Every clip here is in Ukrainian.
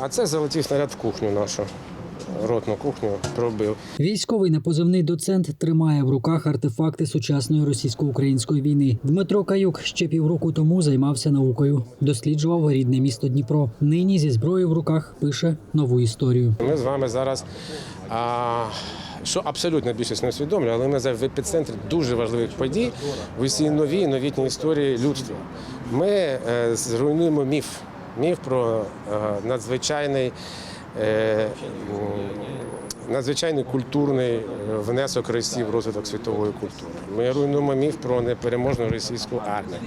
А це залетів снаряд в кухню нашу. Ротну кухню пробив. Військовий на позивний доцент тримає в руках артефакти сучасної російсько-української війни. Дмитро Каюк ще півроку тому займався наукою, досліджував рідне місто Дніпро. Нині зі зброєю в руках пише нову історію. Ми з вами зараз, а, що абсолютно більшість не усвідомлює, але ми зараз в епіцентрі дуже важливих подій в усій новій новітній історії людства. Ми е, зруйнуємо міф. Міф про е, надзвичайний. Надзвичайний культурний е, внесок Росії в розвиток світової культури. Ми руйнуємо міф про непереможну російську армію.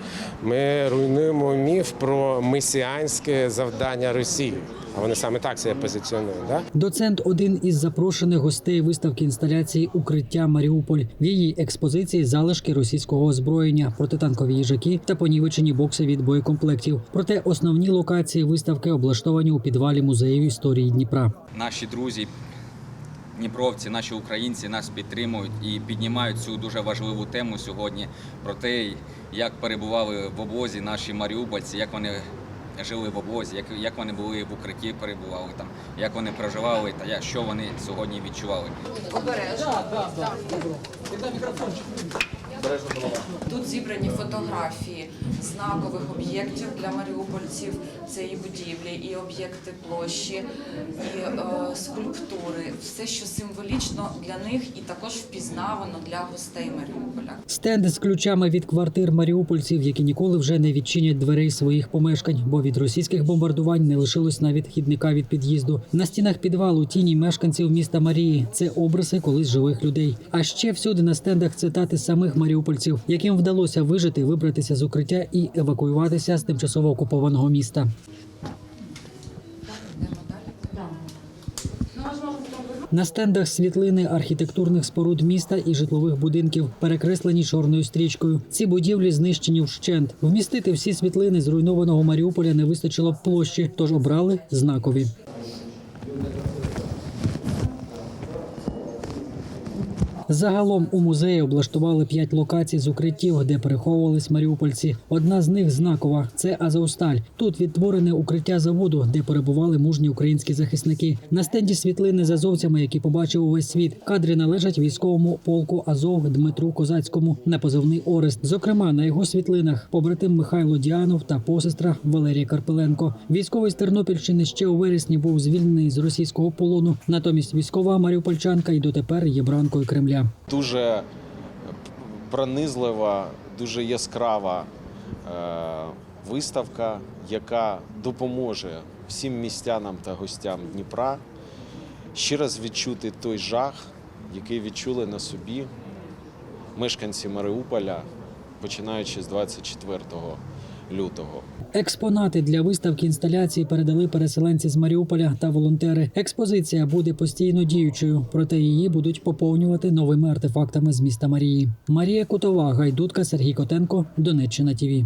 Ми руйнуємо міф про месіанське завдання Росії. А вони саме так себе позиціонують. Да? Доцент один із запрошених гостей виставки інсталяції Укриття Маріуполь. В її експозиції залишки російського озброєння, протитанкові їжаки та понівечені бокси від боєкомплектів. Проте основні локації виставки облаштовані у підвалі музею історії Дніпра. наші друзі, дніпровці, наші українці нас підтримують і піднімають цю дуже важливу тему сьогодні про те, як перебували в обозі наші маріупольці, як вони жили в обозі, як, як вони були в укритті, перебували там, як вони проживали та як, що вони сьогодні відчували. Тут зібрані фотографії знакових об'єктів для маріупольців. Це і будівлі, і об'єкти площі, і е, скульптури, все, що символічно для них, і також впізнавано для гостей Маріуполя. Стенди з ключами від квартир маріупольців, які ніколи вже не відчинять дверей своїх помешкань, бо від російських бомбардувань не лишилось навіть хідника від під'їзду. На стінах підвалу тіні мешканців міста Марії. Це образи колись живих людей. А ще всюди на стендах цитати самих маріупольців, яким вдалося вижити, вибратися з укриття і евакуюватися з тимчасово окупованого міста. На стендах світлини архітектурних споруд міста і житлових будинків, перекреслені чорною стрічкою. Ці будівлі знищені вщент. Вмістити всі світлини зруйнованого Маріуполя не вистачило площі, тож обрали знакові. Загалом у музеї облаштували п'ять локацій з укриттів, де переховувались маріупольці. Одна з них знакова це Азовсталь. Тут відтворене укриття заводу, де перебували мужні українські захисники. На стенді світлини з азовцями, які побачив увесь світ. Кадри належать військовому полку Азов Дмитру Козацькому на позивний Орест. Зокрема, на його світлинах побратим Михайло Діанов та посестра Валерія Карпеленко. Військовий з Тернопільщини ще у вересні був звільнений з російського полону. Натомість військова маріупольчанка і дотепер є бранкою Кремля. Дуже пронизлива, дуже яскрава е, виставка, яка допоможе всім містянам та гостям Дніпра ще раз відчути той жах, який відчули на собі мешканці Маріуполя, починаючи з 24 лютого. Експонати для виставки інсталяції передали переселенці з Маріуполя та волонтери. Експозиція буде постійно діючою, проте її будуть поповнювати новими артефактами з міста Марії. Марія Кутова, Гайдутка, Сергій Котенко, Донеччина ТІВІ.